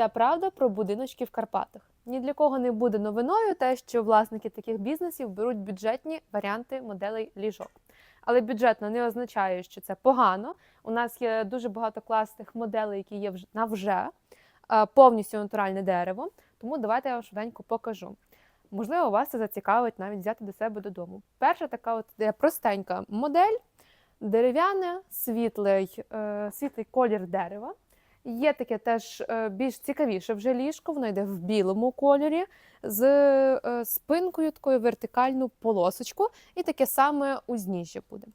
Вся правда про будиночки в Карпатах. Ні для кого не буде новиною те, що власники таких бізнесів беруть бюджетні варіанти моделей ліжок. Але бюджетно не означає, що це погано. У нас є дуже багато класних моделей, які є на вже повністю натуральне дерево. Тому давайте я вам швиденько покажу. Можливо, вас це зацікавить навіть взяти до себе додому. Перша така от простенька модель, дерев'яне, світлий, е, світлий колір дерева. Є таке теж е, більш цікавіше вже ліжко, воно йде в білому кольорі з е, спинкою, такою вертикальну полосочку, і таке саме узніжжя буде.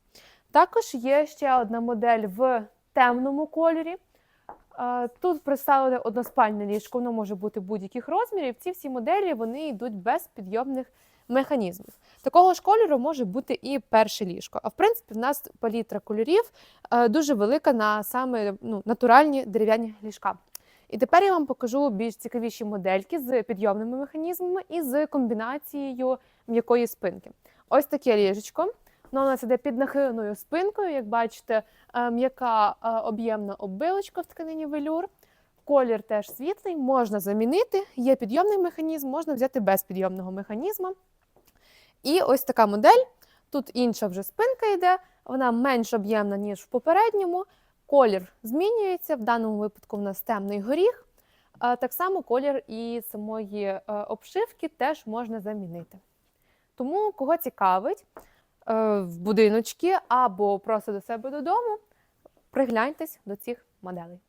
Також є ще одна модель в темному кольорі. Е, Тут представлене односпальне ліжко, воно може бути будь-яких розмірів. Ці всі моделі вони йдуть без підйомних механізмів. Такого ж кольору може бути і перше ліжко. А в принципі, в нас палітра кольорів е, дуже велика на саме ну, натуральні дерев'яні ліжка. І тепер я вам покажу більш цікавіші модельки з підйомними механізмами і з комбінацією м'якої спинки. Ось таке ліжечко. Воно у нас іде під нахиленою спинкою. Як бачите, е, м'яка е, об'ємна оббилочка в тканині велюр. Колір теж світлий, можна замінити. Є підйомний механізм, можна взяти без підйомного механізму. І ось така модель. Тут інша вже спинка йде, вона менш об'ємна, ніж в попередньому. Колір змінюється. В даному випадку в нас темний горіх. Так само колір і самої е, обшивки теж можна замінити. Тому, кого цікавить е, в будиночки або просто до себе додому, пригляньтесь до цих моделей.